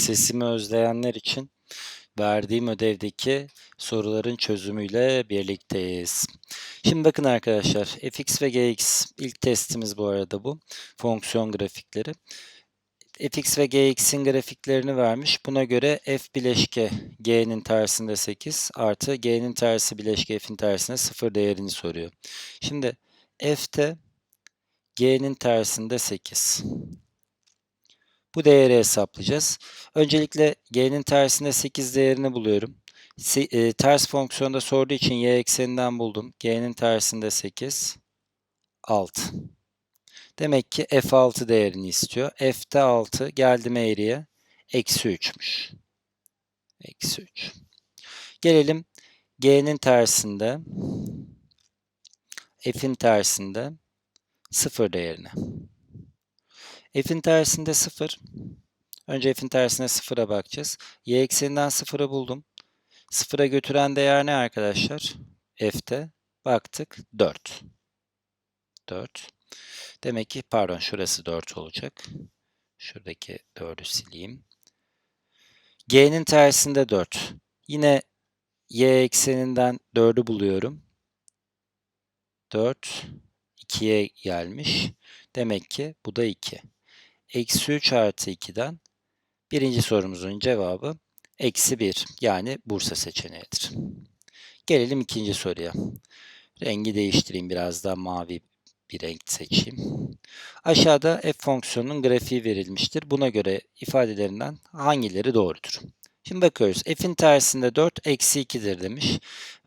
sesimi özleyenler için verdiğim ödevdeki soruların çözümüyle birlikteyiz. Şimdi bakın arkadaşlar fx ve gx ilk testimiz bu arada bu. Fonksiyon grafikleri. fx ve gx'in grafiklerini vermiş. Buna göre f bileşke g'nin tersinde 8 artı g'nin tersi bileşke f'in tersine 0 değerini soruyor. Şimdi f'te g'nin tersinde 8. Bu değeri hesaplayacağız. Öncelikle g'nin tersinde 8 değerini buluyorum. E, ters fonksiyonda sorduğu için y ekseninden buldum. g'nin tersinde 8, 6. Demek ki f6 değerini istiyor. f'te 6 geldim eğriye. Eksi 3'müş. Eksi 3. Gelelim g'nin tersinde f'in tersinde 0 değerine. F'in tersinde 0. Önce f'in tersine 0'a bakacağız. Y ekseninden 0'ı buldum. 0'a götüren değer ne arkadaşlar? F'te. Baktık 4. 4. Demek ki pardon şurası 4 olacak. Şuradaki 4'ü sileyim. G'nin tersinde 4. Yine y ekseninden 4'ü buluyorum. 4 2'ye gelmiş. Demek ki bu da 2. Eksi 3 artı 2'den birinci sorumuzun cevabı eksi 1 yani Bursa seçeneğidir. Gelelim ikinci soruya. Rengi değiştireyim biraz daha mavi bir renk seçeyim. Aşağıda f fonksiyonunun grafiği verilmiştir. Buna göre ifadelerinden hangileri doğrudur? Şimdi bakıyoruz. f'in tersinde 4 eksi 2'dir demiş.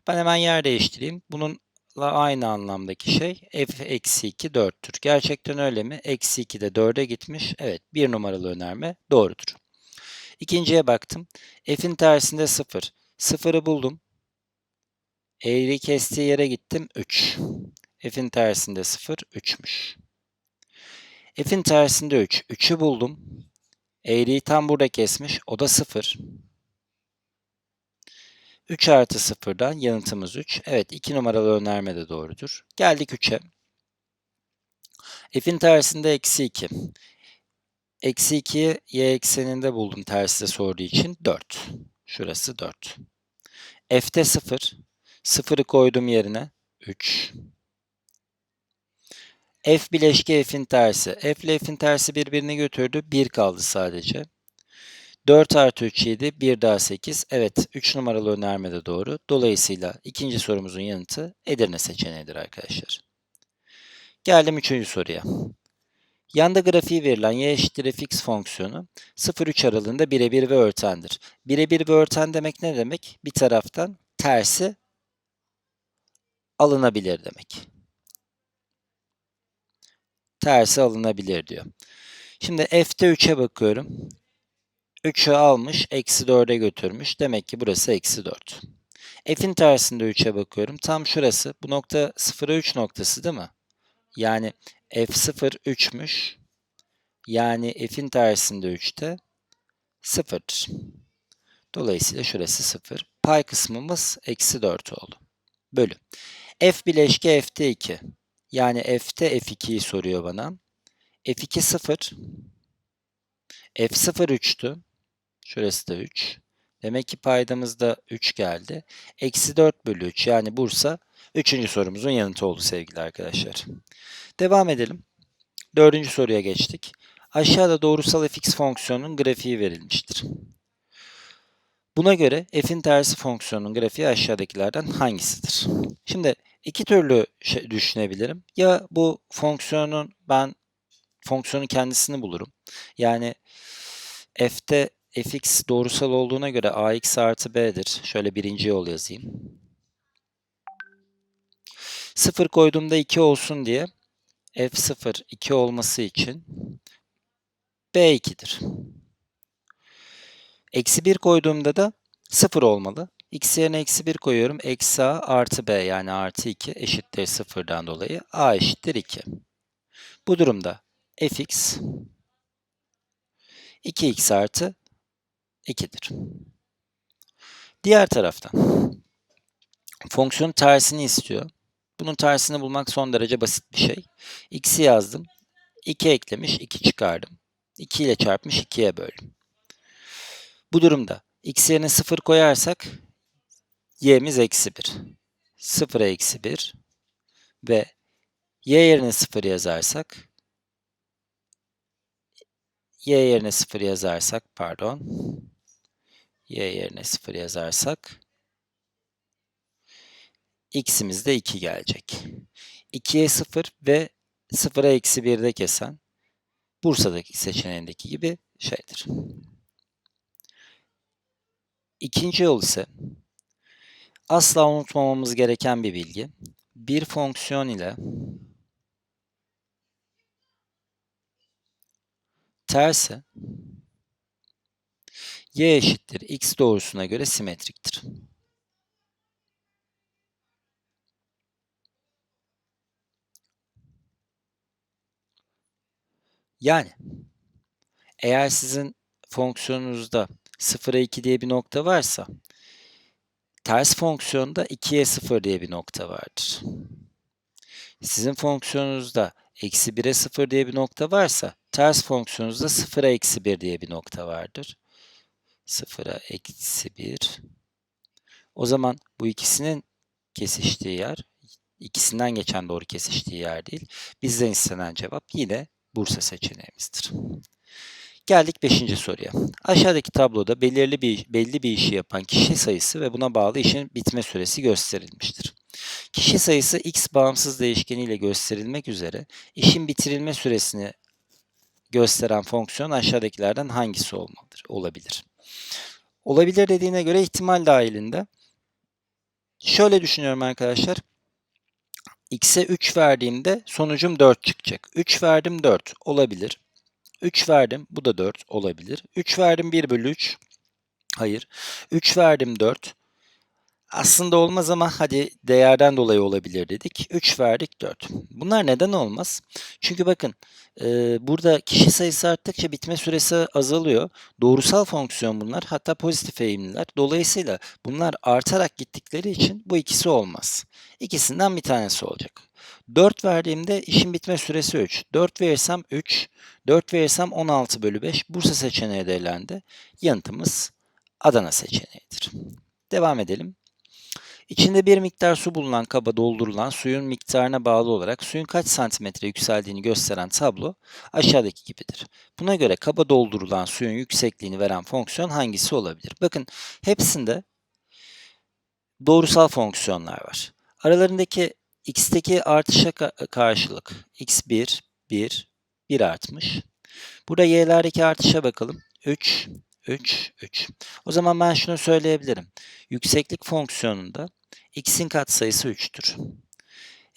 Ben hemen yer değiştireyim. Bunun aynı anlamdaki şey f eksi 2 4'tür. Gerçekten öyle mi? Eksi 2 de 4'e gitmiş. Evet bir numaralı önerme doğrudur. İkinciye baktım. f'in tersinde 0. 0'ı buldum. Eğri kestiği yere gittim 3. f'in tersinde 0 3'müş. f'in tersinde 3. 3'ü buldum. Eğriyi tam burada kesmiş. O da 0. 3 artı 0'dan yanıtımız 3. Evet 2 numaralı önerme de doğrudur. Geldik 3'e. F'in tersinde eksi 2. Eksi 2'yi y ekseninde buldum terste sorduğu için 4. Şurası 4. F'te 0. 0'ı koydum yerine 3. F bileşke f'in tersi. F ile f'in tersi birbirini götürdü. 1 kaldı sadece. 4 artı 3 7, 1 daha 8. Evet 3 numaralı önerme de doğru. Dolayısıyla ikinci sorumuzun yanıtı Edirne seçeneğidir arkadaşlar. Geldim üçüncü soruya. Yanda grafiği verilen y eşittir fx fonksiyonu 0-3 aralığında birebir ve örtendir. Birebir ve örten demek ne demek? Bir taraftan tersi alınabilir demek. Tersi alınabilir diyor. Şimdi f'te 3'e bakıyorum. 3'ü almış, eksi 4'e götürmüş. Demek ki burası eksi 4. F'in tersinde 3'e bakıyorum. Tam şurası. Bu nokta 0'a 3 noktası değil mi? Yani F0 3'müş. Yani F'in tersinde 3'te 0'dır. Dolayısıyla şurası 0. Pay kısmımız eksi 4 oldu. Bölü. F bileşke F'te 2. Yani F'te F2'yi soruyor bana. F2 0. F0 3'tü. Şurası da 3. Demek ki paydamızda 3 geldi. Eksi 4 bölü 3 yani Bursa 3. sorumuzun yanıtı oldu sevgili arkadaşlar. Devam edelim. Dördüncü soruya geçtik. Aşağıda doğrusal fx fonksiyonunun grafiği verilmiştir. Buna göre f'in tersi fonksiyonun grafiği aşağıdakilerden hangisidir? Şimdi iki türlü şey düşünebilirim. Ya bu fonksiyonun ben fonksiyonun kendisini bulurum. Yani f'te fx doğrusal olduğuna göre ax artı b'dir. Şöyle birinci yol yazayım. 0 koyduğumda 2 olsun diye f0 2 olması için b2'dir. Eksi 1 koyduğumda da 0 olmalı. x yerine eksi 1 koyuyorum. Eksi a artı b yani artı 2 eşittir 0'dan dolayı a eşittir 2. Bu durumda fx 2x artı 2'dir. Diğer taraftan fonksiyonun tersini istiyor. Bunun tersini bulmak son derece basit bir şey. x'i yazdım. 2 eklemiş, 2 çıkardım. 2 ile çarpmış, 2'ye böldüm. Bu durumda x yerine 0 koyarsak y'miz eksi 1. 0'a eksi 1 ve y yerine 0 yazarsak y yerine 0 yazarsak pardon y yerine 0 yazarsak x'imiz de 2 gelecek. 2'ye 0 ve 0'a eksi 1'de kesen Bursa'daki seçeneğindeki gibi şeydir. İkinci yol ise asla unutmamamız gereken bir bilgi. Bir fonksiyon ile tersi y eşittir x doğrusuna göre simetriktir. Yani eğer sizin fonksiyonunuzda 0'a 2 diye bir nokta varsa ters fonksiyonda 2'ye 0 diye bir nokta vardır. Sizin fonksiyonunuzda eksi 1'e 0 diye bir nokta varsa ters fonksiyonunuzda 0'a eksi 1 diye bir nokta vardır. 0'a eksi 1. O zaman bu ikisinin kesiştiği yer, ikisinden geçen doğru kesiştiği yer değil. Bizden istenen cevap yine Bursa seçeneğimizdir. Geldik 5. soruya. Aşağıdaki tabloda belirli bir belli bir işi yapan kişi sayısı ve buna bağlı işin bitme süresi gösterilmiştir. Kişi sayısı x bağımsız değişkeni ile gösterilmek üzere işin bitirilme süresini gösteren fonksiyon aşağıdakilerden hangisi olmalıdır, olabilir? Olabilir dediğine göre ihtimal dahilinde şöyle düşünüyorum arkadaşlar x'e 3 verdiğimde sonucum 4 çıkacak. 3 verdim 4 olabilir. 3 verdim bu da 4 olabilir. 3 verdim 1 bölü 3. Hayır. 3 verdim 4. Aslında olmaz ama hadi değerden dolayı olabilir dedik. 3 verdik 4. Bunlar neden olmaz? Çünkü bakın e, burada kişi sayısı arttıkça bitme süresi azalıyor. Doğrusal fonksiyon bunlar hatta pozitif eğimliler. Dolayısıyla bunlar artarak gittikleri için bu ikisi olmaz. İkisinden bir tanesi olacak. 4 verdiğimde işin bitme süresi 3. 4 verirsem 3, 4 verirsem 16 bölü 5. Bursa seçeneği de elendi. Yanıtımız Adana seçeneğidir. Devam edelim. İçinde bir miktar su bulunan kaba doldurulan suyun miktarına bağlı olarak suyun kaç santimetre yükseldiğini gösteren tablo aşağıdaki gibidir. Buna göre kaba doldurulan suyun yüksekliğini veren fonksiyon hangisi olabilir? Bakın hepsinde doğrusal fonksiyonlar var. Aralarındaki x'teki artışa karşılık x1, 1, 1 artmış. Burada y'lerdeki artışa bakalım. 3, 3, 3. O zaman ben şunu söyleyebilirim. Yükseklik fonksiyonunda x'in katsayısı 3'tür.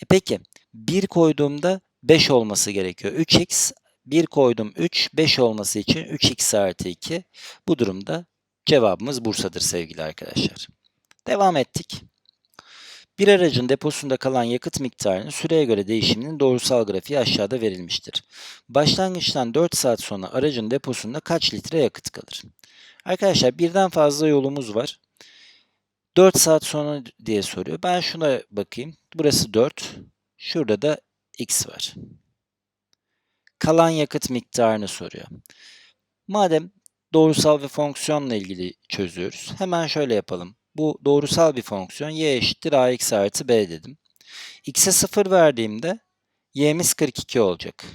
E peki 1 koyduğumda 5 olması gerekiyor. 3x 1 koydum 3, 5 olması için 3x artı 2. Bu durumda cevabımız Bursa'dır sevgili arkadaşlar. Devam ettik. Bir aracın deposunda kalan yakıt miktarının süreye göre değişiminin doğrusal grafiği aşağıda verilmiştir. Başlangıçtan 4 saat sonra aracın deposunda kaç litre yakıt kalır? Arkadaşlar birden fazla yolumuz var. 4 saat sonra diye soruyor. Ben şuna bakayım. Burası 4. Şurada da x var. Kalan yakıt miktarını soruyor. Madem doğrusal ve fonksiyonla ilgili çözüyoruz. Hemen şöyle yapalım. Bu doğrusal bir fonksiyon. y eşittir ax artı b dedim. x'e 0 verdiğimde y'miz 42 olacak.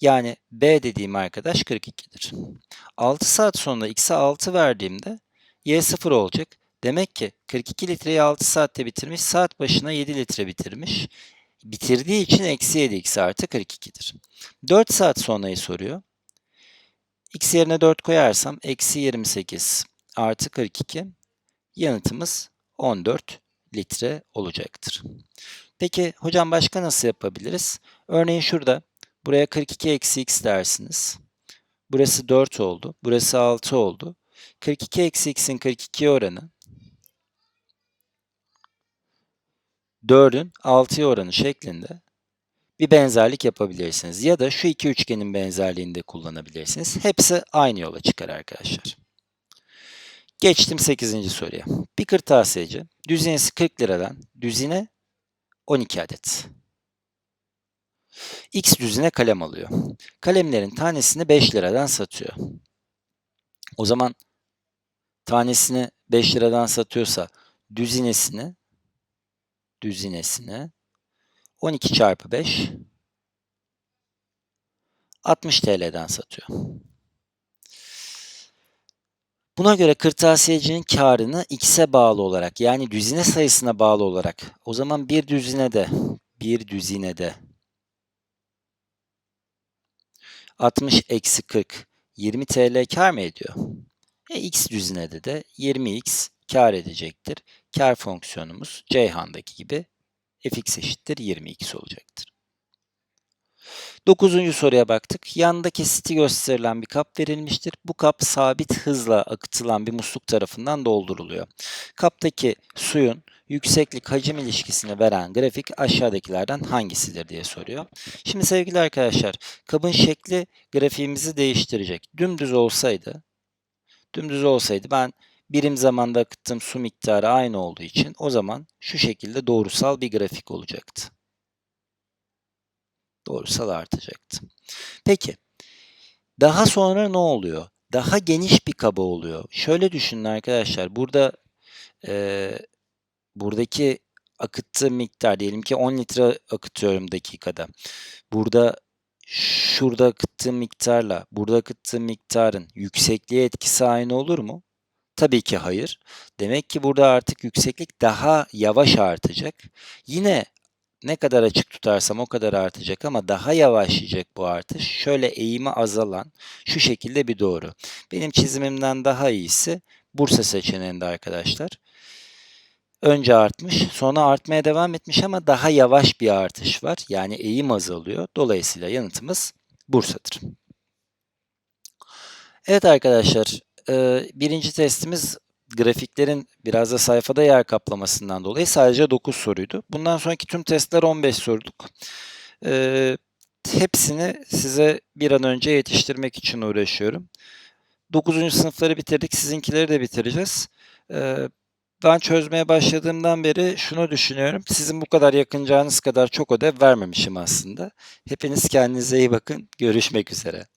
Yani b dediğim arkadaş 42'dir. 6 saat sonra x'e 6 verdiğimde y 0 olacak. Demek ki 42 litreyi 6 saatte bitirmiş. Saat başına 7 litre bitirmiş. Bitirdiği için eksi 7 x artı 42'dir. 4 saat sonrayı soruyor. x yerine 4 koyarsam eksi 28 artı 42 yanıtımız 14 litre olacaktır. Peki hocam başka nasıl yapabiliriz? Örneğin şurada buraya 42 eksi x dersiniz. Burası 4 oldu. Burası 6 oldu. 42 eksi x'in 42 oranı 4'ün 6'ya oranı şeklinde bir benzerlik yapabilirsiniz. Ya da şu iki üçgenin benzerliğini de kullanabilirsiniz. Hepsi aynı yola çıkar arkadaşlar. Geçtim 8. soruya. Bir kırtasiyeci düzinesi 40 liradan düzine 12 adet. X düzine kalem alıyor. Kalemlerin tanesini 5 liradan satıyor. O zaman tanesini 5 liradan satıyorsa düzinesini düzinesini 12 çarpı 5 60 TL'den satıyor. Buna göre kırtasiyecinin karını x'e bağlı olarak yani düzine sayısına bağlı olarak o zaman bir düzinede bir düzinede 60 eksi 40 20 TL kar mı ediyor? E, x düzinede de 20x kar edecektir. Kar fonksiyonumuz Ceyhan'daki gibi fx eşittir 20x olacaktır. Dokuzuncu soruya baktık. Yanda kesiti gösterilen bir kap verilmiştir. Bu kap sabit hızla akıtılan bir musluk tarafından dolduruluyor. Kaptaki suyun yükseklik hacim ilişkisini veren grafik aşağıdakilerden hangisidir diye soruyor. Şimdi sevgili arkadaşlar kabın şekli grafiğimizi değiştirecek. Dümdüz olsaydı dümdüz olsaydı ben birim zamanda akıttığım su miktarı aynı olduğu için o zaman şu şekilde doğrusal bir grafik olacaktı doğrusal artacaktı. Peki, daha sonra ne oluyor? Daha geniş bir kaba oluyor. Şöyle düşünün arkadaşlar, burada e, buradaki akıttığı miktar, diyelim ki 10 litre akıtıyorum dakikada. Burada şurada akıttığım miktarla burada akıttığım miktarın yüksekliğe etkisi aynı olur mu? Tabii ki hayır. Demek ki burada artık yükseklik daha yavaş artacak. Yine ne kadar açık tutarsam o kadar artacak ama daha yavaşlayacak bu artış. Şöyle eğimi azalan şu şekilde bir doğru. Benim çizimimden daha iyisi Bursa seçeneğinde arkadaşlar. Önce artmış, sonra artmaya devam etmiş ama daha yavaş bir artış var. Yani eğim azalıyor. Dolayısıyla yanıtımız Bursa'dır. Evet arkadaşlar, birinci testimiz grafiklerin biraz da sayfada yer kaplamasından dolayı sadece 9 soruydu. Bundan sonraki tüm testler 15 soruluk. Ee, hepsini size bir an önce yetiştirmek için uğraşıyorum. 9. sınıfları bitirdik. Sizinkileri de bitireceğiz. Ee, ben çözmeye başladığımdan beri şunu düşünüyorum. Sizin bu kadar yakınacağınız kadar çok ödev vermemişim aslında. Hepiniz kendinize iyi bakın. Görüşmek üzere.